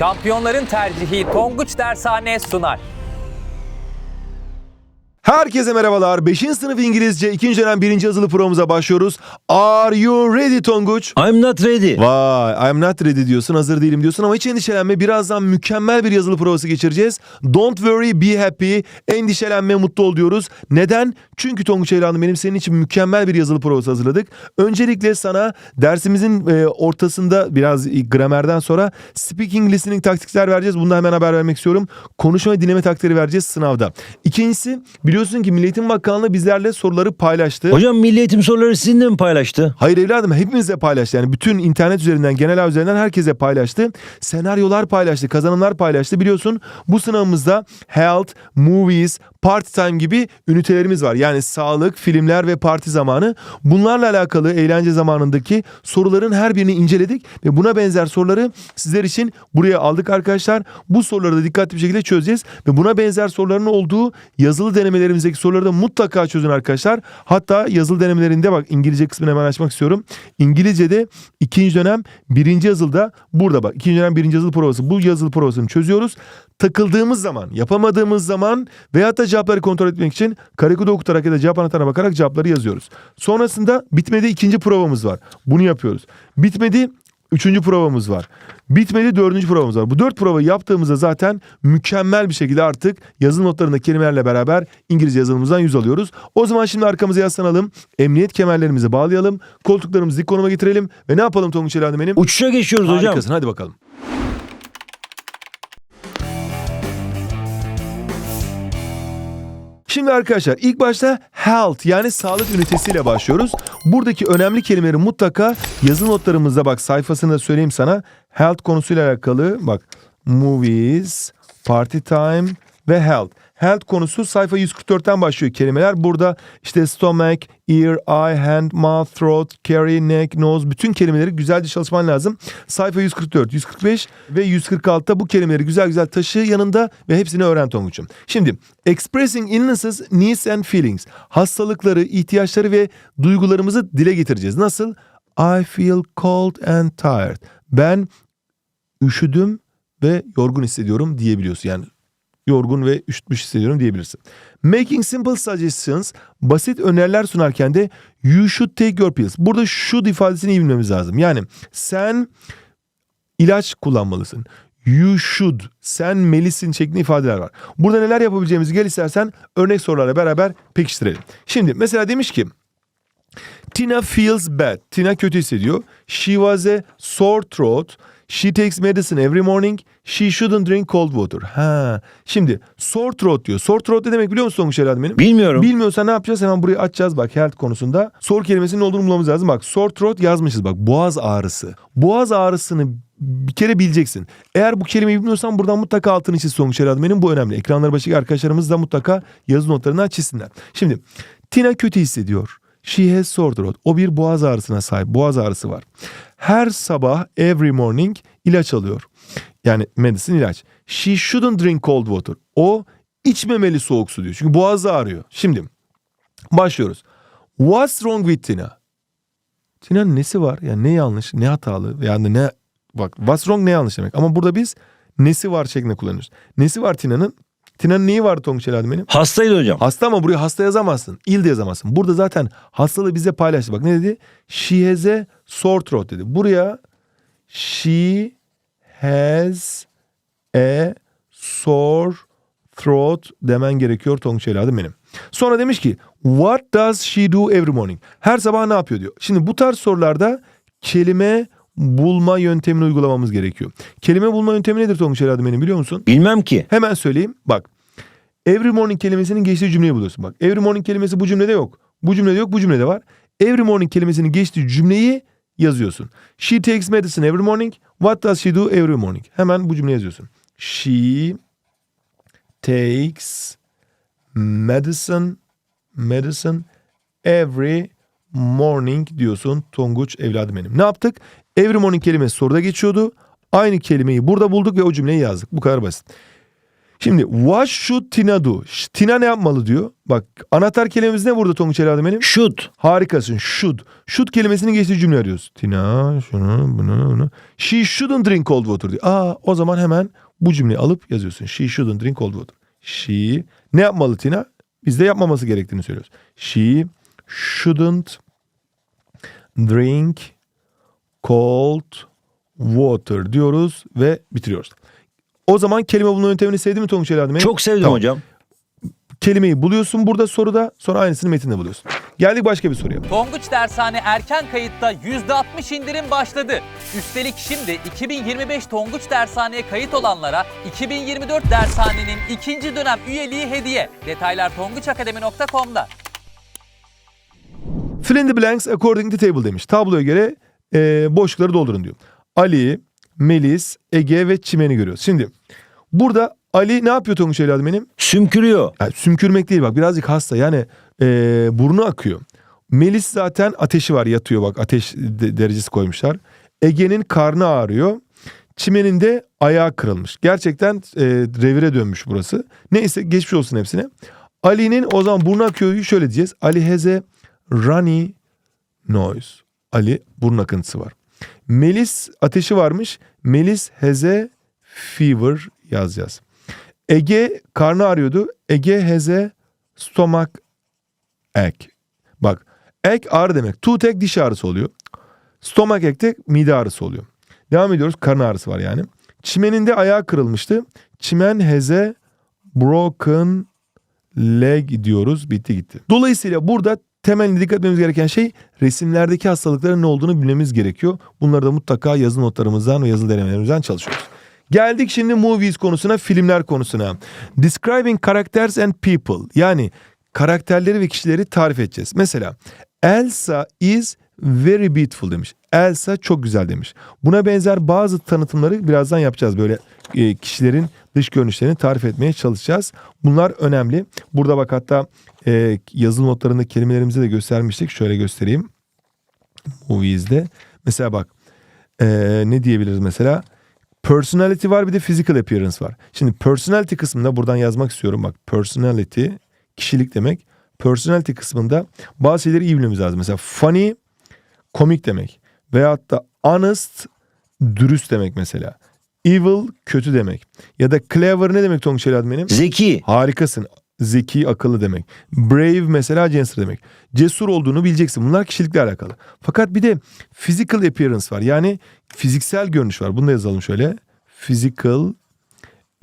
Şampiyonların tercihi Tonguç Dershane sunar. Herkese merhabalar. 5. sınıf İngilizce 2. dönem 1. yazılı programımıza başlıyoruz. Are you ready Tonguç? I'm not ready. Vay I'm not ready diyorsun hazır değilim diyorsun ama hiç endişelenme birazdan mükemmel bir yazılı provası geçireceğiz. Don't worry be happy endişelenme mutlu ol diyoruz. Neden? Çünkü Tonguç Evladım benim senin için mükemmel bir yazılı provası hazırladık. Öncelikle sana dersimizin e, ortasında biraz gramerden sonra speaking listening taktikler vereceğiz. Bundan hemen haber vermek istiyorum. Konuşma ve dinleme taktikleri vereceğiz sınavda. İkincisi biliyorsun ki Milli Eğitim Bakanlığı bizlerle soruları paylaştı. Hocam Milli Eğitim soruları sizinle mi paylaştı? Hayır evladım hepimize paylaştı. Yani bütün internet üzerinden genel ağ üzerinden herkese paylaştı. Senaryolar paylaştı, kazanımlar paylaştı. Biliyorsun bu sınavımızda health, movies, party time gibi ünitelerimiz var. Yani sağlık, filmler ve parti zamanı. Bunlarla alakalı eğlence zamanındaki soruların her birini inceledik ve buna benzer soruları sizler için buraya aldık arkadaşlar. Bu soruları da dikkatli bir şekilde çözeceğiz ve buna benzer soruların olduğu yazılı denemelerimizdeki soruları da mutlaka çözün arkadaşlar. Hatta yazılı denemelerinde bak İngilizce kısmını hemen açmak istiyorum. İngilizce'de ikinci dönem birinci yazılıda burada bak ikinci dönem birinci yazılı provası bu yazılı provasını çözüyoruz. Takıldığımız zaman, yapamadığımız zaman veyahut da cevapları kontrol etmek için karekodu okutarak ya da cevap anahtarına bakarak cevapları yazıyoruz. Sonrasında bitmedi ikinci provamız var. Bunu yapıyoruz. Bitmedi Üçüncü provamız var. Bitmedi dördüncü provamız var. Bu dört provayı yaptığımızda zaten mükemmel bir şekilde artık yazı notlarında kelimelerle beraber İngilizce yazılımımızdan yüz alıyoruz. O zaman şimdi arkamıza yaslanalım. Emniyet kemerlerimizi bağlayalım. Koltuklarımızı dik konuma getirelim. Ve ne yapalım Tonguç Elhan'ım benim? Uçuşa geçiyoruz hocam. Harikasın hadi bakalım. Şimdi arkadaşlar ilk başta health yani sağlık ünitesiyle başlıyoruz. Buradaki önemli kelimeleri mutlaka yazı notlarımızda bak sayfasını da söyleyeyim sana. Health konusuyla alakalı bak movies, party time ve health. Health konusu sayfa 144'ten başlıyor kelimeler. Burada işte stomach, ear, eye, hand, mouth, throat, carry, neck, nose bütün kelimeleri güzelce çalışman lazım. Sayfa 144, 145 ve 146'da bu kelimeleri güzel güzel taşı yanında ve hepsini öğren Tonguç'um. Şimdi expressing illnesses, needs and feelings. Hastalıkları, ihtiyaçları ve duygularımızı dile getireceğiz. Nasıl? I feel cold and tired. Ben üşüdüm ve yorgun hissediyorum diyebiliyorsun. Yani yorgun ve üşütmüş hissediyorum diyebilirsin. Making simple suggestions, basit öneriler sunarken de you should take your pills. Burada should ifadesini iyi bilmemiz lazım. Yani sen ilaç kullanmalısın. You should, sen melisin şeklinde ifadeler var. Burada neler yapabileceğimizi gel istersen örnek sorularla beraber pekiştirelim. Şimdi mesela demiş ki Tina feels bad. Tina kötü hissediyor. She was a sore throat. She takes medicine every morning. She shouldn't drink cold water. Ha. Şimdi sore throat diyor. Sore throat ne demek biliyor musun Tonguç Evladım benim? Bilmiyorum. Bilmiyorsan ne yapacağız? Hemen burayı açacağız bak health konusunda. Sore kelimesinin ne olduğunu bulmamız lazım. Bak sore throat yazmışız bak boğaz ağrısı. Boğaz ağrısını bir kere bileceksin. Eğer bu kelimeyi bilmiyorsan buradan mutlaka altını çiz Tonguç Evladım benim. Bu önemli. Ekranları başındaki arkadaşlarımız da mutlaka yazı notlarından çizsinler. Şimdi Tina kötü hissediyor. She has sore throat. O bir boğaz ağrısına sahip. Boğaz ağrısı var. Her sabah every morning ilaç alıyor. Yani medicine ilaç. She shouldn't drink cold water. O içmemeli soğuk su diyor. Çünkü boğazı ağrıyor. Şimdi başlıyoruz. What's wrong with Tina? Tina'nın nesi var? Yani ne yanlış, ne hatalı? Yani ne bak what's wrong ne yanlış demek. Ama burada biz nesi var şeklinde kullanıyoruz. Nesi var Tina'nın? Tina'nın neyi var Tonguç Eladim benim? Hastaydı hocam. Hasta ama buraya hasta yazamazsın. İl de yazamazsın. Burada zaten hastalığı bize paylaştı. Bak ne dedi? She has a sore throat dedi. Buraya she has a sore throat demen gerekiyor Tonguç evladım benim. Sonra demiş ki what does she do every morning? Her sabah ne yapıyor diyor. Şimdi bu tarz sorularda kelime bulma yöntemini uygulamamız gerekiyor. Kelime bulma yöntemi nedir Tonguç evladım benim biliyor musun? Bilmem ki. Hemen söyleyeyim. Bak. Every morning kelimesinin geçtiği cümleyi buluyorsun. Bak. Every morning kelimesi bu cümlede yok. Bu cümlede yok, bu cümlede var. Every morning kelimesinin geçtiği cümleyi yazıyorsun. She takes medicine every morning. What does she do every morning? Hemen bu cümleyi yazıyorsun. She takes medicine medicine every morning diyorsun Tonguç evladım benim. Ne yaptık? Every morning kelimesi soruda geçiyordu. Aynı kelimeyi burada bulduk ve o cümleyi yazdık. Bu kadar basit. Şimdi what should Tina do? Tina ne yapmalı diyor. Bak anahtar kelimemiz ne burada Tonguç evladım benim? Should. Harikasın. Should. Should kelimesinin geçtiği cümle arıyoruz. Tina şunu bunu bunu. She shouldn't drink cold water diyor. Aa o zaman hemen bu cümleyi alıp yazıyorsun. She shouldn't drink cold water. She ne yapmalı Tina? Biz de yapmaması gerektiğini söylüyoruz. She shouldn't drink cold water diyoruz ve bitiriyoruz. O zaman kelime bulma yöntemini sevdin mi Tonguç benim? Çok sevdim Tamam. hocam. Kelimeyi buluyorsun burada soruda sonra aynısını metinde buluyorsun. Geldik başka bir soruya. Tonguç Dershane erken kayıtta %60 indirim başladı. Üstelik şimdi 2025 Tonguç Dershane'ye kayıt olanlara 2024 Dershane'nin ikinci dönem üyeliği hediye. Detaylar tonguçakademi.com'da. Fill in the blanks according to table demiş. Tabloya göre e, boşlukları doldurun diyor. Ali, Melis, Ege ve Çimen'i görüyoruz. Şimdi burada Ali ne yapıyor Tonguç evladım benim? Sümkürüyor. Yani sümkürmek değil bak birazcık hasta yani e, burnu akıyor. Melis zaten ateşi var yatıyor bak ateş de- derecesi koymuşlar. Ege'nin karnı ağrıyor. Çimen'in de ayağı kırılmış. Gerçekten e, revire dönmüş burası. Neyse geçmiş olsun hepsine. Ali'nin o zaman burnu akıyor şöyle diyeceğiz. Ali a runny nose. Ali burun akıntısı var. Melis ateşi varmış. Melis a fever yazacağız. Ege karnı ağrıyordu. Ege a stomach ache. Bak ache ağrı demek. Toothache diş ağrısı oluyor. Stomach ache de mide ağrısı oluyor. Devam ediyoruz. Karın ağrısı var yani. Çimenin de ayağı kırılmıştı. Çimen a broken leg diyoruz. Bitti gitti. Dolayısıyla burada temel dikkat etmemiz gereken şey resimlerdeki hastalıkların ne olduğunu bilmemiz gerekiyor. Bunları da mutlaka yazı notlarımızdan ve yazılı denemelerimizden çalışıyoruz. Geldik şimdi movies konusuna, filmler konusuna. Describing characters and people. Yani karakterleri ve kişileri tarif edeceğiz. Mesela Elsa is very beautiful demiş. Elsa çok güzel demiş. Buna benzer bazı tanıtımları birazdan yapacağız. Böyle e, kişilerin dış görünüşlerini tarif etmeye çalışacağız. Bunlar önemli. Burada bak hatta e, yazılı notlarında kelimelerimizi de göstermiştik. Şöyle göstereyim. Movies'de. Mesela bak e, ne diyebiliriz mesela? Personality var bir de physical appearance var. Şimdi personality kısmında buradan yazmak istiyorum. Bak personality kişilik demek. Personality kısmında bazı şeyleri iyi bilmemiz lazım. Mesela funny komik demek. Veyahut da honest dürüst demek mesela. Evil kötü demek. Ya da clever ne demek Tonguç benim? Zeki. Harikasın. Zeki, akıllı demek. Brave mesela cesur demek. Cesur olduğunu bileceksin. Bunlar kişilikle alakalı. Fakat bir de physical appearance var. Yani fiziksel görünüş var. Bunu da yazalım şöyle. Physical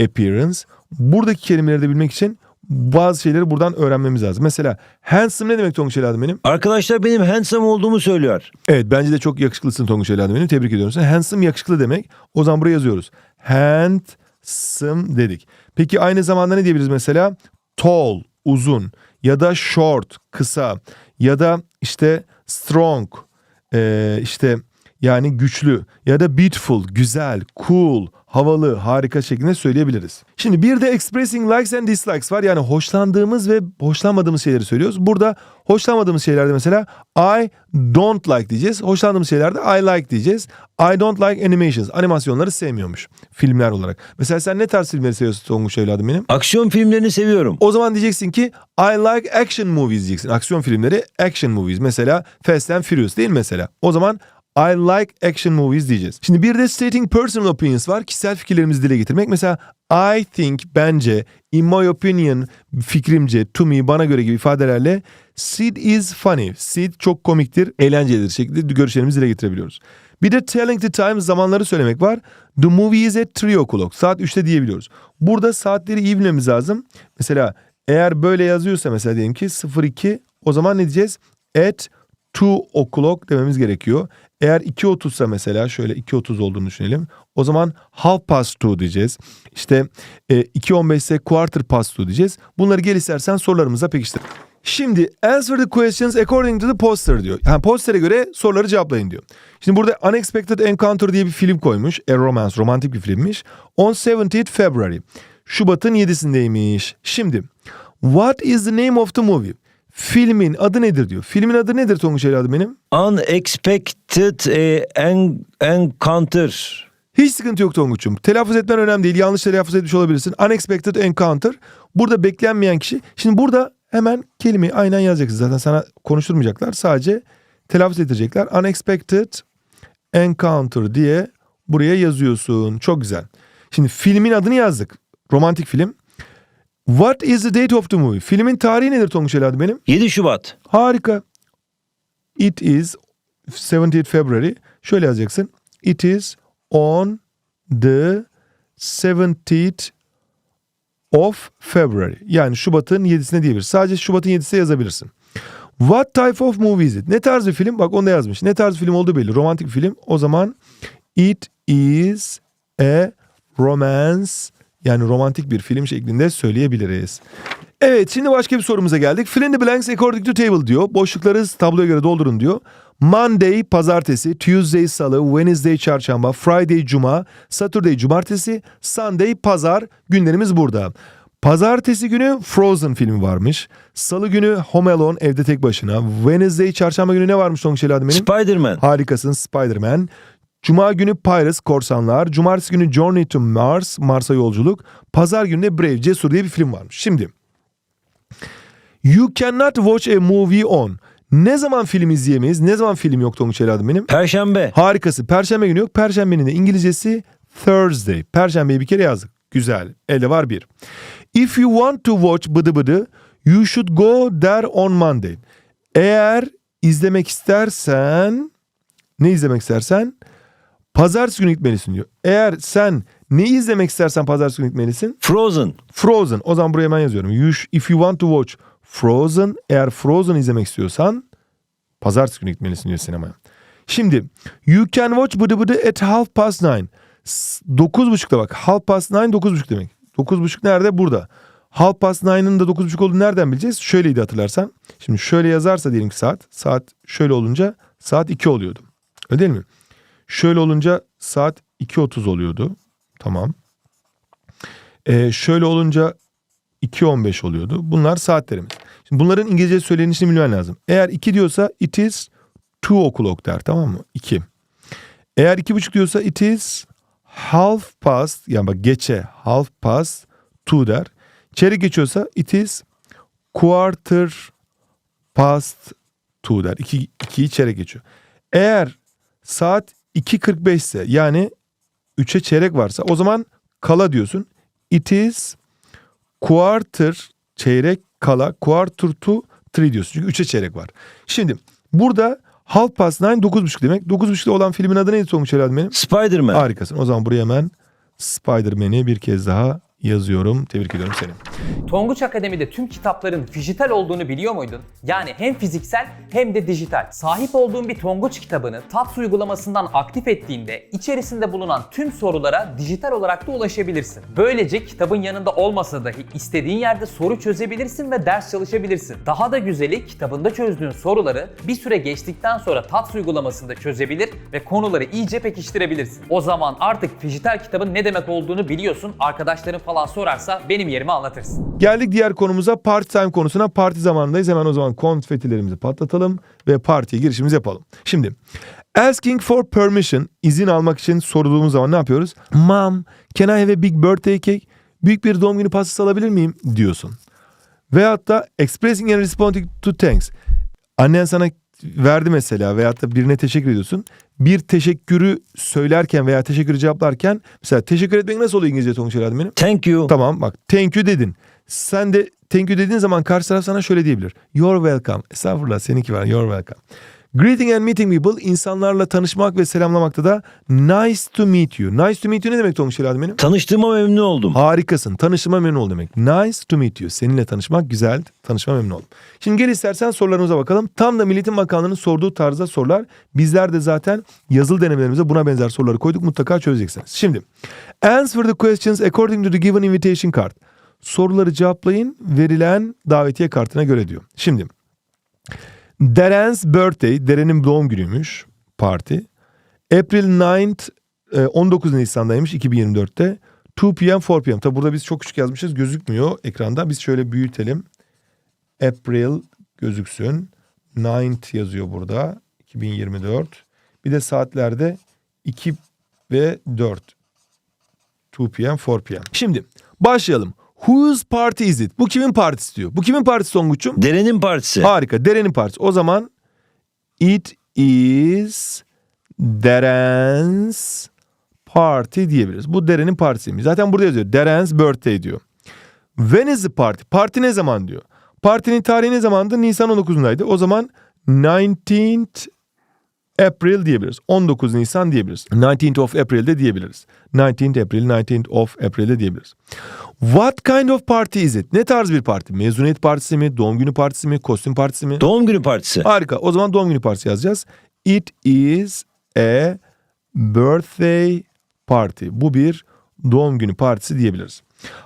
appearance. Buradaki kelimeleri de bilmek için bazı şeyleri buradan öğrenmemiz lazım. Mesela handsome ne demek Tonguç evladım benim? Arkadaşlar benim handsome olduğumu söylüyor. Evet bence de çok yakışıklısın Tonguç evladım benim. Tebrik ediyorum seni. Handsome yakışıklı demek. O zaman buraya yazıyoruz. Handsome dedik. Peki aynı zamanda ne diyebiliriz mesela? Tall, uzun ya da short, kısa ya da işte strong, ee, işte yani güçlü ya da beautiful, güzel, cool, havalı, harika şeklinde söyleyebiliriz. Şimdi bir de expressing likes and dislikes var. Yani hoşlandığımız ve hoşlanmadığımız şeyleri söylüyoruz. Burada hoşlanmadığımız şeylerde mesela I don't like diyeceğiz. Hoşlandığımız şeylerde I like diyeceğiz. I don't like animations. Animasyonları sevmiyormuş filmler olarak. Mesela sen ne tarz filmleri seviyorsun Tonguç evladım benim? Aksiyon filmlerini seviyorum. O zaman diyeceksin ki I like action movies diyeceksin. Aksiyon filmleri action movies. Mesela Fast and Furious değil mesela? O zaman I like action movies diyeceğiz. Şimdi bir de stating personal opinions var. Kişisel fikirlerimizi dile getirmek. Mesela I think, bence, in my opinion, fikrimce, to me, bana göre gibi ifadelerle Sid is funny. Sid çok komiktir, eğlencelidir şeklinde görüşlerimizi dile getirebiliyoruz. Bir de telling the time zamanları söylemek var. The movie is at 3 o'clock. Saat 3'te diyebiliyoruz. Burada saatleri iyi bilmemiz lazım. Mesela eğer böyle yazıyorsa mesela diyelim ki 02 o zaman ne diyeceğiz? At 2 o'clock dememiz gerekiyor. Eğer 2.30 ise mesela şöyle 2.30 olduğunu düşünelim. O zaman half past two diyeceğiz. İşte e, 2.15 ise quarter past two diyeceğiz. Bunları gel istersen sorularımıza pekiştir. Şimdi answer the questions according to the poster diyor. Yani postere göre soruları cevaplayın diyor. Şimdi burada Unexpected Encounter diye bir film koymuş. A Romance, romantik bir filmmiş. On 17th February. Şubat'ın 7'sindeymiş. Şimdi what is the name of the movie? Filmin adı nedir diyor. Filmin adı nedir Tonguç evladım benim? Unexpected e, en, encounter. Hiç sıkıntı yok Tonguç'um. Telaffuz etmen önemli değil. Yanlış telaffuz etmiş olabilirsin. Unexpected encounter. Burada beklenmeyen kişi. Şimdi burada hemen kelimeyi aynen yazacaksın. Zaten sana konuşturmayacaklar. Sadece telaffuz edecekler. Unexpected encounter diye buraya yazıyorsun. Çok güzel. Şimdi filmin adını yazdık. Romantik film. What is the date of the movie? Filmin tarihi nedir Tonguç Eladi benim? 7 Şubat. Harika. It is 17th February. Şöyle yazacaksın. It is on the 17th of February. Yani Şubat'ın 7'sine diyebilirsin. Sadece Şubat'ın 7'sine yazabilirsin. What type of movie is it? Ne tarz bir film? Bak onu da yazmış. Ne tarz bir film olduğu belli. Romantik bir film. O zaman it is a romance yani romantik bir film şeklinde söyleyebiliriz. Evet şimdi başka bir sorumuza geldik. Fill in the blanks according to table diyor. Boşlukları tabloya göre doldurun diyor. Monday pazartesi, Tuesday salı, Wednesday çarşamba, Friday cuma, Saturday cumartesi, Sunday pazar günlerimiz burada. Pazartesi günü Frozen filmi varmış. Salı günü Home Alone evde tek başına. Wednesday çarşamba günü ne varmış Tonguç Eladim benim? Spider-Man. Harikasın Spider-Man. Cuma günü Pirates, Korsanlar. Cumartesi günü Journey to Mars, Mars'a yolculuk. Pazar günü de Brave, Cesur diye bir film varmış. Şimdi You cannot watch a movie on. Ne zaman film izleyemeyiz? Ne zaman film yok Tonguç Eladım benim? Perşembe. Harikası. Perşembe günü yok. Perşembenin de İngilizcesi Thursday. Perşembeyi bir kere yazdık. Güzel. Elde var bir. If you want to watch bıdı bıdı you should go there on Monday. Eğer izlemek istersen ne izlemek istersen pazartesi günü gitmelisin diyor. Eğer sen ne izlemek istersen pazartesi günü gitmelisin. Frozen. Frozen. O zaman buraya hemen yazıyorum. You if you want to watch Frozen, eğer Frozen izlemek istiyorsan pazartesi günü gitmelisin diyor sinemaya. Şimdi you can watch bıdı bıdı at half past nine. Dokuz buçukta bak. Half past nine dokuz buçuk demek. Dokuz buçuk nerede? Burada. Half past nine'ın da dokuz buçuk olduğunu nereden bileceğiz? Şöyleydi hatırlarsan. Şimdi şöyle yazarsa diyelim ki saat. Saat şöyle olunca saat iki oluyordu. Öyle değil mi? Şöyle olunca saat 2.30 oluyordu. Tamam. Ee, şöyle olunca 2.15 oluyordu. Bunlar saatlerimiz. Şimdi bunların İngilizce söylenişini bilmen lazım. Eğer 2 diyorsa it is 2 o'clock der tamam mı? 2. Eğer 2.30 diyorsa it is half past yani bak geçe half past 2 der. Çeyrek geçiyorsa it is quarter past 2 der. 2, 2'yi çeyrek geçiyor. Eğer saat 2.45 ise yani 3'e çeyrek varsa o zaman kala diyorsun. It is quarter çeyrek kala quarter to 3 diyorsun. Çünkü 3'e çeyrek var. Şimdi burada half past nine 9.30 demek. 9.30'da olan filmin adı neydi Tonguç Herhalde benim? Spider-Man. Harikasın. O zaman buraya hemen Spider-Man'i bir kez daha yazıyorum. Tebrik ediyorum seni. Tonguç Akademi'de tüm kitapların dijital olduğunu biliyor muydun? Yani hem fiziksel hem de dijital. Sahip olduğun bir Tonguç kitabını TATS uygulamasından aktif ettiğinde içerisinde bulunan tüm sorulara dijital olarak da ulaşabilirsin. Böylece kitabın yanında olmasa dahi istediğin yerde soru çözebilirsin ve ders çalışabilirsin. Daha da güzeli kitabında çözdüğün soruları bir süre geçtikten sonra TATS uygulamasında çözebilir ve konuları iyice pekiştirebilirsin. O zaman artık dijital kitabın ne demek olduğunu biliyorsun. Arkadaşların falan sorarsa benim yerime anlatırsın. Geldik diğer konumuza party time konusuna. Parti zamanındayız. Hemen o zaman konfetilerimizi patlatalım ve partiye girişimizi yapalım. Şimdi asking for permission izin almak için sorduğumuz zaman ne yapıyoruz? Mom, can I have a big birthday cake? Büyük bir doğum günü pastası alabilir miyim? diyorsun. Veyahut da expressing and responding to thanks. Annen sana verdi mesela veyahut da birine teşekkür ediyorsun. Bir teşekkürü söylerken veya teşekkürü cevaplarken mesela teşekkür etmek nasıl oluyor İngilizce Tonguç Herhalde benim? Thank you. Tamam bak thank you dedin. Sen de thank you dediğin zaman karşı taraf sana şöyle diyebilir. You're welcome. Estağfurullah seninki var. You're welcome. Greeting and meeting people insanlarla tanışmak ve selamlamakta da nice to meet you. Nice to meet you ne demek Tonguç Helal benim? Tanıştığıma memnun oldum. Harikasın. Tanışma memnun ol demek. Nice to meet you. Seninle tanışmak güzel. Tanışma memnun oldum. Şimdi gel istersen sorularımıza bakalım. Tam da Milliyetin Bakanlığı'nın sorduğu tarzda sorular. Bizler de zaten yazılı denemelerimize buna benzer soruları koyduk. Mutlaka çözeceksiniz. Şimdi answer the questions according to the given invitation card. Soruları cevaplayın verilen davetiye kartına göre diyor. Şimdi Deren's birthday, Deren'in doğum günüymüş parti. April 9th, e, 19 Nisan'daymış 2024'te. 2 p.m. 4 p.m. Tabi burada biz çok küçük yazmışız gözükmüyor ekranda. Biz şöyle büyütelim. April gözüksün. 9th yazıyor burada. 2024. Bir de saatlerde 2 ve 4. 2 p.m. 4 p.m. Şimdi başlayalım. Whose party is it? Bu kimin partisi diyor. Bu kimin partisi Tonguç'um? Derenin partisi. Harika. Deren'in partisi. O zaman it is Deren's party diyebiliriz. Bu Deren'in partisiymiş. Zaten burada yazıyor. Deren's birthday diyor. When is the party? Parti ne zaman diyor. Partinin tarihi ne zamandı? Nisan 19'undaydı. O zaman 19th April diyebiliriz. 19 Nisan diyebiliriz. 19th of April'de diyebiliriz. 19th April, 19th of April'de diyebiliriz. What kind of party is it? Ne tarz bir parti? Mezuniyet partisi mi? Doğum günü partisi mi? Kostüm partisi mi? Doğum günü partisi. Harika. O zaman doğum günü partisi yazacağız. It is a birthday party. Bu bir doğum günü partisi diyebiliriz.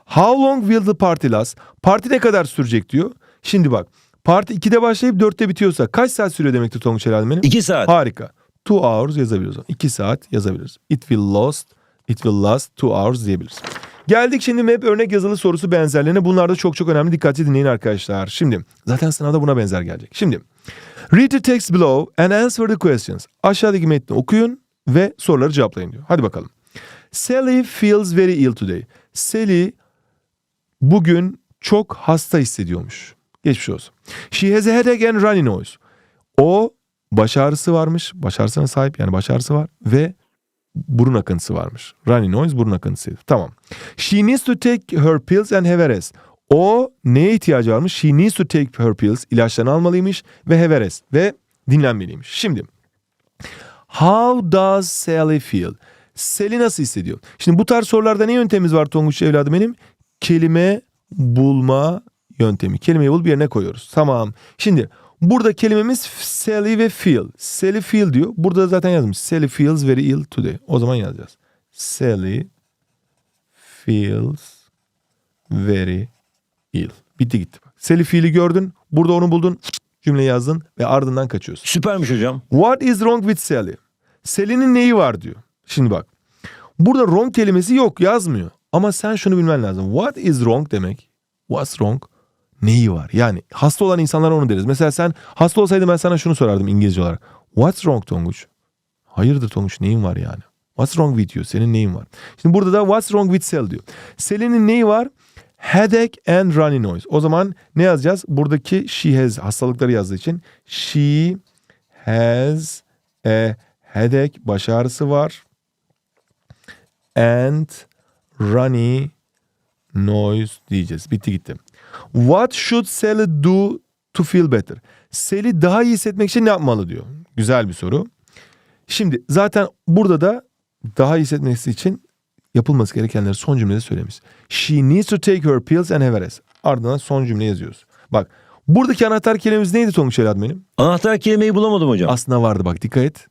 How long will the party last? Parti ne kadar sürecek diyor. Şimdi bak. Parti 2'de başlayıp 4'te bitiyorsa kaç saat sürüyor demektir Tonguç herhalde benim? İki saat. Harika. Two hours yazabiliriz. 2 saat yazabiliriz. It will last, it will last two hours diyebiliriz. Geldik şimdi map örnek yazılı sorusu benzerlerine. Bunlar da çok çok önemli. Dikkatli dinleyin arkadaşlar. Şimdi zaten sınavda buna benzer gelecek. Şimdi read the text below and answer the questions. Aşağıdaki metni okuyun ve soruları cevaplayın diyor. Hadi bakalım. Sally feels very ill today. Sally bugün çok hasta hissediyormuş. Geçmiş olsun. She has a headache and runny nose. O baş ağrısı varmış. Baş ağrısına sahip yani baş ağrısı var ve burun akıntısı varmış. Runny nose burun akıntısı. Tamam. She needs to take her pills and have a rest. O neye ihtiyacı varmış? She needs to take her pills. İlaçlarını almalıymış ve have a rest. Ve dinlenmeliymiş. Şimdi How does Sally feel? Sally nasıl hissediyor? Şimdi bu tarz sorularda ne yöntemimiz var Tonguç evladım benim? Kelime bulma yöntemi. Kelimeyi bul bir yerine koyuyoruz. Tamam. Şimdi burada kelimemiz Sally ve feel. Sally feel diyor. Burada zaten yazmış. Sally feels very ill today. O zaman yazacağız. Sally feels very ill. Bitti gitti. Bak. Sally feel'i gördün. Burada onu buldun. Cümle yazdın ve ardından kaçıyorsun. Süpermiş hocam. What is wrong with Sally? Sally'nin neyi var diyor. Şimdi bak. Burada wrong kelimesi yok yazmıyor. Ama sen şunu bilmen lazım. What is wrong demek. What's wrong? Neyi var? Yani hasta olan insanlara onu deriz. Mesela sen hasta olsaydın ben sana şunu sorardım İngilizce olarak. What's wrong Tonguç? Hayırdır Tonguç neyin var yani? What's wrong with you? Senin neyin var? Şimdi burada da what's wrong with Sally diyor. Sally'nin neyi var? Headache and runny nose. O zaman ne yazacağız? Buradaki she has hastalıkları yazdığı için she has a headache baş ağrısı var and runny nose diyeceğiz. Bitti gitti. What should Sally do to feel better? Sally daha iyi hissetmek için ne yapmalı diyor. Güzel bir soru. Şimdi zaten burada da daha iyi hissetmesi için yapılması gerekenleri son cümlede söylemiş. She needs to take her pills and have a rest. Ardından son cümle yazıyoruz. Bak buradaki anahtar kelimemiz neydi Tonguç evladım benim? Anahtar kelimeyi bulamadım hocam. Aslında vardı bak dikkat et.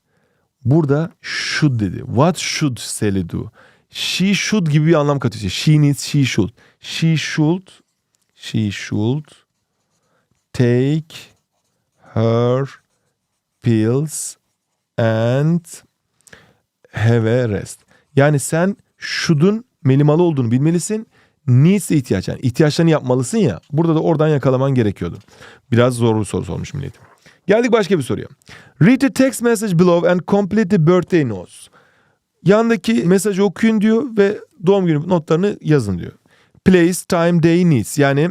Burada should dedi. What should Sally do? She should gibi bir anlam katıyor. She needs, she should. She should, she should take her pills and have a rest. Yani sen should'un melimalı olduğunu bilmelisin. Needs de ihtiyaç yani ihtiyaçlarını yapmalısın ya. Burada da oradan yakalaman gerekiyordu. Biraz zor bir soru sormuş milletim. Geldik başka bir soruya. Read the text message below and complete the birthday notes. Yandaki mesajı okuyun diyor ve doğum günü notlarını yazın diyor. Place, time, day, needs. Yani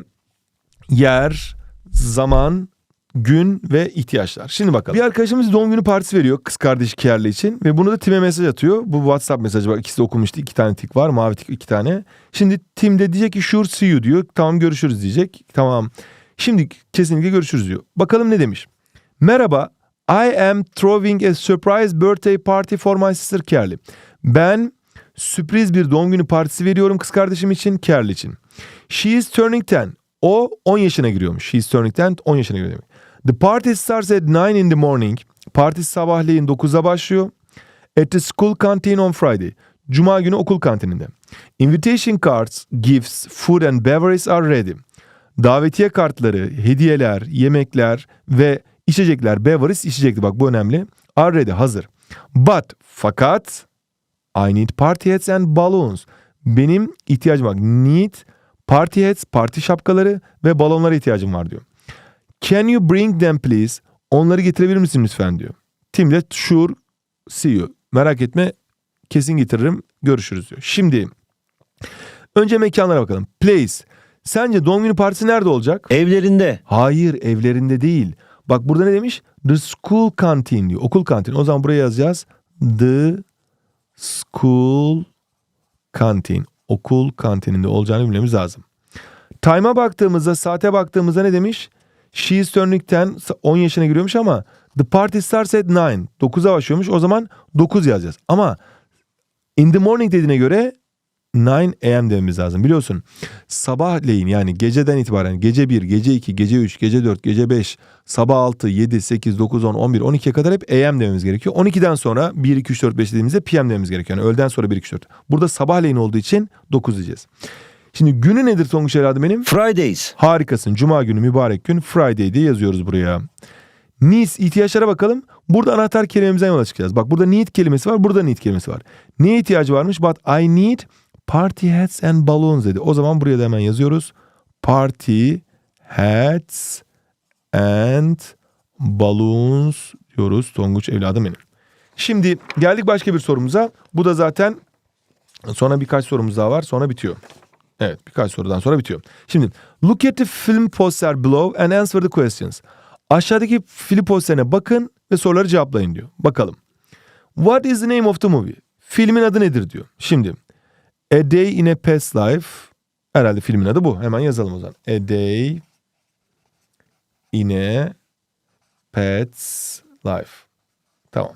yer, zaman, gün ve ihtiyaçlar. Şimdi bakalım. Bir arkadaşımız doğum günü partisi veriyor kız kardeşi Kerli için ve bunu da Tim'e mesaj atıyor. Bu WhatsApp mesajı bak ikisi de okumuştu. iki tane tik var. Mavi tik iki tane. Şimdi Tim de diyecek ki sure see you diyor. Tamam görüşürüz diyecek. Tamam. Şimdi kesinlikle görüşürüz diyor. Bakalım ne demiş. Merhaba. I am throwing a surprise birthday party for my sister Kerli. Ben sürpriz bir doğum günü partisi veriyorum kız kardeşim için, Kerli için. She is turning 10. O 10 yaşına giriyormuş. She is turning 10, 10 yaşına giriyor. The party starts at 9 in the morning. Parti sabahleyin 9'a başlıyor. At the school canteen on Friday. Cuma günü okul kantininde. Invitation cards, gifts, food and beverages are ready. Davetiye kartları, hediyeler, yemekler ve içecekler, beverages içecekti bak bu önemli. Are ready, hazır. But, fakat I need party hats and balloons. Benim ihtiyacım var. Need party hats, parti şapkaları ve balonlara ihtiyacım var diyor. Can you bring them please? Onları getirebilir misin lütfen diyor. Tim de sure see you. Merak etme kesin getiririm. Görüşürüz diyor. Şimdi önce mekanlara bakalım. Place. Sence doğum günü partisi nerede olacak? Evlerinde. Hayır evlerinde değil. Bak burada ne demiş? The school canteen diyor. Okul kantini. O zaman buraya yazacağız. The school canteen. Okul kantininde olacağını bilmemiz lazım. Time'a baktığımızda, saate baktığımızda ne demiş? She is turning 10, 10 yaşına giriyormuş ama the party starts at 9. 9'a başlıyormuş. O zaman 9 yazacağız. Ama in the morning dediğine göre 9 a.m. dememiz lazım. Biliyorsun sabahleyin yani geceden itibaren gece 1, gece 2, gece 3, gece 4, gece 5, sabah 6, 7, 8, 9, 10, 11, 12'ye kadar hep AM dememiz gerekiyor. 12'den sonra 1, 2, 3, 4, 5 dediğimizde PM dememiz gerekiyor. Yani öğleden sonra 1, 2, 3, 4. Burada sabahleyin olduğu için 9 diyeceğiz. Şimdi günü nedir Tonguç evladım benim? Fridays. Harikasın. Cuma günü mübarek gün Friday diye yazıyoruz buraya. Needs ihtiyaçlara bakalım. Burada anahtar kelimemizden yola çıkacağız. Bak burada need kelimesi var. Burada need kelimesi var. Neye ihtiyacı varmış? But I need party hats and balloons dedi. O zaman buraya da hemen yazıyoruz. Party hats and balloons diyoruz. Tonguç evladım benim. Şimdi geldik başka bir sorumuza. Bu da zaten sonra birkaç sorumuz daha var. Sonra bitiyor. Evet birkaç sorudan sonra bitiyor. Şimdi look at the film poster below and answer the questions. Aşağıdaki film posterine bakın ve soruları cevaplayın diyor. Bakalım. What is the name of the movie? Filmin adı nedir diyor. Şimdi A Day in a Past Life herhalde filmin adı bu. Hemen yazalım o zaman. A Day in a Pet's Life. Tamam.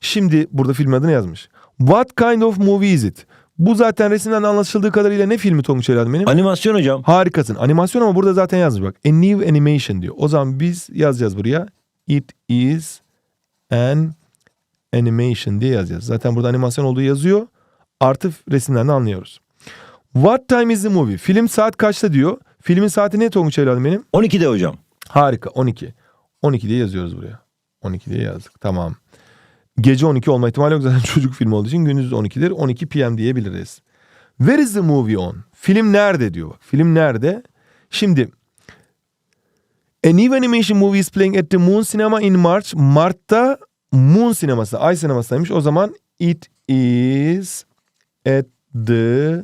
Şimdi burada filmin adını yazmış. What kind of movie is it? Bu zaten resimden anlaşıldığı kadarıyla ne filmi Tonguç evladım benim? Animasyon hocam. Harikasın. Animasyon ama burada zaten yazmış bak. A new animation diyor. O zaman biz yazacağız buraya. It is an animation diye yazacağız. Zaten burada animasyon olduğu yazıyor. Artı resimden de anlıyoruz. What time is the movie? Film saat kaçta diyor. Filmin saati ne Tonguç evladım benim? 12'de hocam. Harika 12. 12 diye yazıyoruz buraya. 12 diye yazdık. Tamam. Gece 12 olma ihtimali yok zaten çocuk filmi olduğu için gündüz 12'dir. 12 PM diyebiliriz. Where is the movie on? Film nerede diyor bak. Film nerede? Şimdi A new animation movie is playing at the Moon Cinema in March. Mart'ta Moon sineması, Ay sinemasındaymış. O zaman it is at the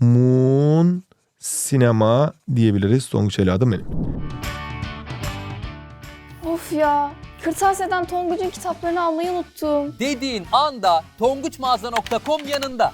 Moon Cinema diyebiliriz. Tonguç evladım benim. Of ya. Kırtasiye'den Tonguç'un kitaplarını almayı unuttum. Dediğin anda tonguçmağaza.com yanında.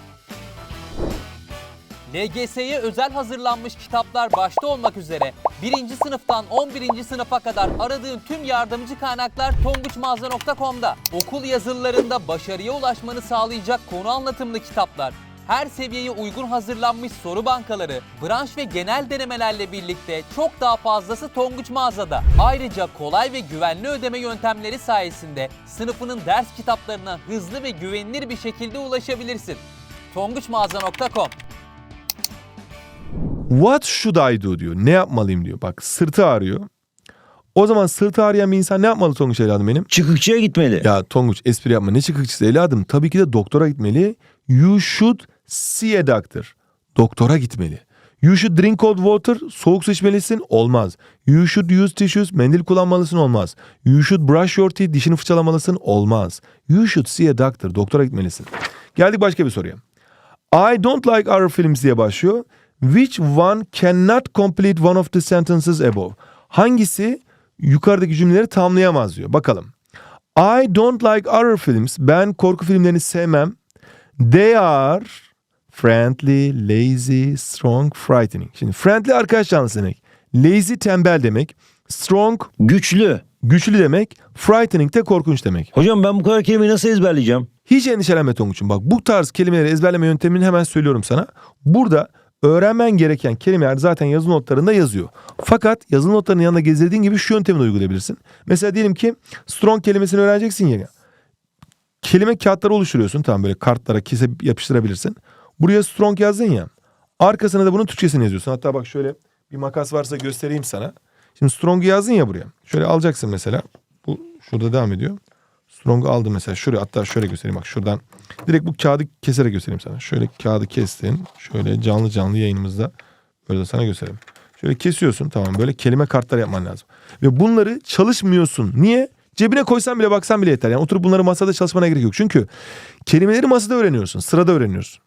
LGS'ye özel hazırlanmış kitaplar başta olmak üzere 1. sınıftan 11. sınıfa kadar aradığın tüm yardımcı kaynaklar tonguçmağaza.com'da. Okul yazılılarında başarıya ulaşmanı sağlayacak konu anlatımlı kitaplar, her seviyeye uygun hazırlanmış soru bankaları, branş ve genel denemelerle birlikte çok daha fazlası Tonguç mağazada. Ayrıca kolay ve güvenli ödeme yöntemleri sayesinde sınıfının ders kitaplarına hızlı ve güvenilir bir şekilde ulaşabilirsin. tonguçmağaza.com What should I do diyor. Ne yapmalıyım diyor. Bak sırtı ağrıyor. O zaman sırtı ağrıyan bir insan ne yapmalı Tonguç evladım benim? Çıkıkçıya gitmeli. Ya Tonguç espri yapma. Ne çıkıkçısı evladım? Tabii ki de doktora gitmeli. You should see a doctor. Doktora gitmeli. You should drink cold water. Soğuk su içmelisin. Olmaz. You should use tissues. Mendil kullanmalısın. Olmaz. You should brush your teeth. Dişini fırçalamalısın. Olmaz. You should see a doctor. Doktora gitmelisin. Geldik başka bir soruya. I don't like horror films diye başlıyor. Which one cannot complete one of the sentences above? Hangisi yukarıdaki cümleleri tamamlayamaz diyor. Bakalım. I don't like horror films. Ben korku filmlerini sevmem. They are friendly, lazy, strong, frightening. Şimdi friendly arkadaş canlısı demek. Lazy tembel demek. Strong Güçlü. güçlü demek. Frightening de korkunç demek. Hocam ben bu kadar kelimeyi nasıl ezberleyeceğim? Hiç endişelenme Tonguç'um. Bak bu tarz kelimeleri ezberleme yöntemini hemen söylüyorum sana. Burada öğrenmen gereken kelimeler zaten yazı notlarında yazıyor. Fakat yazı notlarının yanında gezdirdiğin gibi şu yöntemi de uygulayabilirsin. Mesela diyelim ki strong kelimesini öğreneceksin ya. Kelime kağıtları oluşturuyorsun. Tamam böyle kartlara kesip yapıştırabilirsin. Buraya strong yazdın ya. Arkasına da bunun Türkçesini yazıyorsun. Hatta bak şöyle bir makas varsa göstereyim sana. Şimdi strong'u yazdın ya buraya. Şöyle alacaksın mesela. Bu şurada devam ediyor. Strong'u aldım mesela. Şuraya hatta şöyle göstereyim bak şuradan. Direkt bu kağıdı keserek göstereyim sana. Şöyle kağıdı kestin. Şöyle canlı canlı yayınımızda böyle sana göstereyim. Şöyle kesiyorsun tamam böyle kelime kartları yapman lazım. Ve bunları çalışmıyorsun. Niye? Cebine koysan bile baksan bile yeter. Yani oturup bunları masada çalışmana gerek yok. Çünkü kelimeleri masada öğreniyorsun. Sırada öğreniyorsun.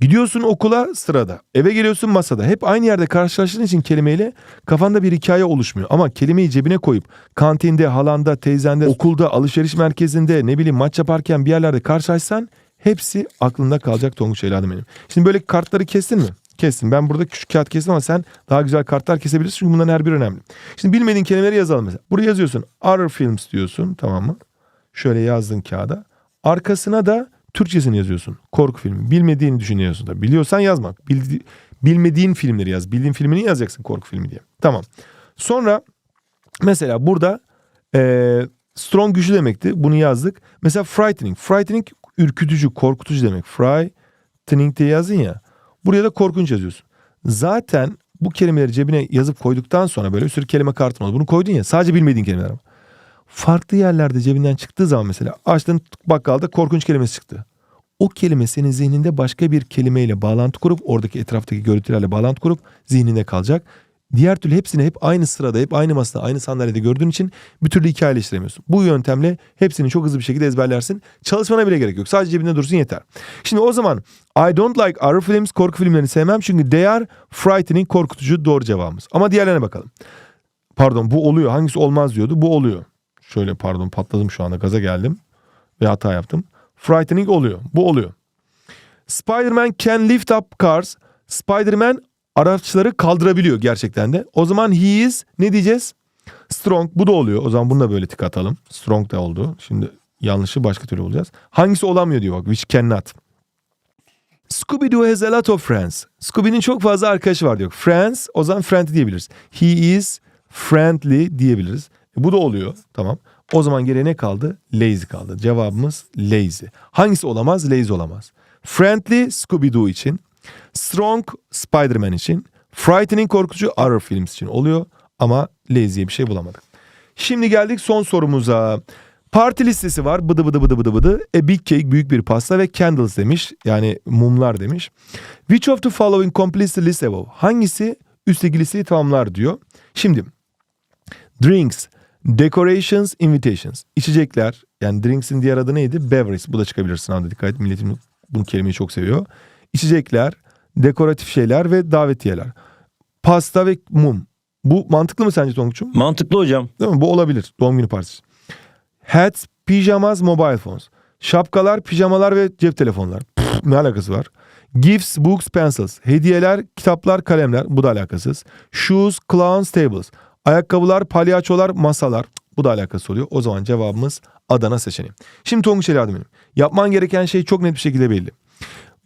Gidiyorsun okula sırada. Eve geliyorsun masada. Hep aynı yerde karşılaştığın için kelimeyle kafanda bir hikaye oluşmuyor. Ama kelimeyi cebine koyup kantinde, halanda, teyzende, okulda, alışveriş merkezinde ne bileyim maç yaparken bir yerlerde karşılaşsan hepsi aklında kalacak Tonguç evladım benim. Şimdi böyle kartları kestin mi? Kestim. Ben burada küçük kağıt kestim ama sen daha güzel kartlar kesebilirsin çünkü bunların her biri önemli. Şimdi bilmediğin kelimeleri yazalım mesela. Buraya yazıyorsun. Horror films diyorsun tamam mı? Şöyle yazdın kağıda. Arkasına da Türkçesini yazıyorsun. Korku filmi. Bilmediğini düşünüyorsun da. Biliyorsan yazma. Bildi- bilmediğin filmleri yaz. Bildiğin filmini yazacaksın korku filmi diye. Tamam. Sonra mesela burada eee, strong güçlü demekti. Bunu yazdık. Mesela frightening. Frightening ürkütücü, korkutucu demek. Frightening diye yazın ya. Buraya da korkunç yazıyorsun. Zaten bu kelimeleri cebine yazıp koyduktan sonra böyle bir sürü kelime kartın oldu. Bunu koydun ya sadece bilmediğin kelimeler ama. Farklı yerlerde cebinden çıktığı zaman mesela açtın bakkalda korkunç kelimesi çıktı. O kelime senin zihninde başka bir kelimeyle bağlantı kurup oradaki etraftaki görüntülerle bağlantı kurup zihninde kalacak. Diğer türlü hepsini hep aynı sırada, hep aynı masada, aynı sandalyede gördüğün için bir türlü hikayeleştiremiyorsun. Bu yöntemle hepsini çok hızlı bir şekilde ezberlersin. Çalışmana bile gerek yok. Sadece cebinde dursun yeter. Şimdi o zaman I don't like horror films, korku filmlerini sevmem çünkü they are frightening, korkutucu doğru cevabımız. Ama diğerlerine bakalım. Pardon bu oluyor. Hangisi olmaz diyordu. Bu oluyor. Şöyle pardon patladım şu anda gaza geldim ve hata yaptım. Frightening oluyor. Bu oluyor. Spider-Man can lift up cars. Spider-Man araçları kaldırabiliyor gerçekten de. O zaman he is ne diyeceğiz? Strong. Bu da oluyor. O zaman bunu da böyle tık atalım. Strong da oldu. Şimdi yanlışı başka türlü bulacağız. Hangisi olamıyor diyor bak. Which cannot. Scooby-Doo has a lot of friends. Scooby'nin çok fazla arkadaşı var diyor. Friends o zaman friend diyebiliriz. He is friendly diyebiliriz. E, bu da oluyor. Tamam. O zaman geriye ne kaldı? Lazy kaldı. Cevabımız lazy. Hangisi olamaz? Lazy olamaz. Friendly Scooby-Doo için. Strong Spider-Man için. Frightening korkutucu horror films için oluyor. Ama lazy'ye bir şey bulamadık. Şimdi geldik son sorumuza. Parti listesi var. Bıdı bıdı bıdı bıdı bıdı. A big cake büyük bir pasta ve candles demiş. Yani mumlar demiş. Which of the following completes the list above? Hangisi üstteki listeyi tamamlar diyor. Şimdi drinks, decorations, invitations. İçecekler yani drinks'in diğer adı neydi? Beverage. Bu da çıkabilir sınavda dikkat et. Milletim bu kelimeyi çok seviyor. İçecekler, dekoratif şeyler ve davetiyeler. Pasta ve mum. Bu mantıklı mı sence Tonguç'um? Mantıklı hocam. Değil mi? Bu olabilir. Doğum günü partisi. Hats, pijamas, mobile phones. Şapkalar, pijamalar ve cep telefonlar. Pff, ne alakası var? Gifts, books, pencils. Hediyeler, kitaplar, kalemler. Bu da alakasız. Shoes, clowns, tables. Ayakkabılar, palyaçolar, masalar. Bu da alakası oluyor. O zaman cevabımız Adana seçeneği. Şimdi Tonguç evladım benim. Yapman gereken şey çok net bir şekilde belli.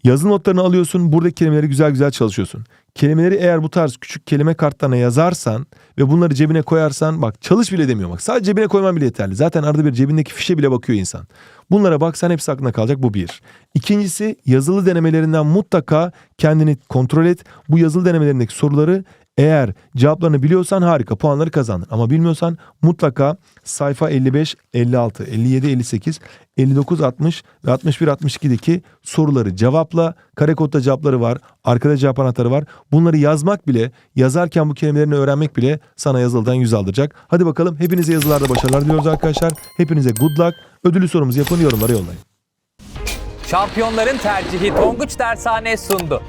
Yazı notlarını alıyorsun. Buradaki kelimeleri güzel güzel çalışıyorsun. Kelimeleri eğer bu tarz küçük kelime kartlarına yazarsan ve bunları cebine koyarsan bak çalış bile demiyor bak. Sadece cebine koyman bile yeterli. Zaten arada bir cebindeki fişe bile bakıyor insan. Bunlara baksan hepsi aklına kalacak bu bir. İkincisi yazılı denemelerinden mutlaka kendini kontrol et. Bu yazılı denemelerindeki soruları eğer cevaplarını biliyorsan harika puanları kazandın. Ama bilmiyorsan mutlaka sayfa 55, 56, 57, 58, 59, 60 ve 61, 62'deki soruları cevapla. Kare kodda cevapları var. Arkada cevap anahtarı var. Bunları yazmak bile, yazarken bu kelimelerini öğrenmek bile sana yazılıdan yüz aldıracak. Hadi bakalım hepinize yazılarda başarılar diliyoruz arkadaşlar. Hepinize good luck. Ödülü sorumuzu yapın yorumlara yollayın. Şampiyonların tercihi Tonguç Dershane sundu.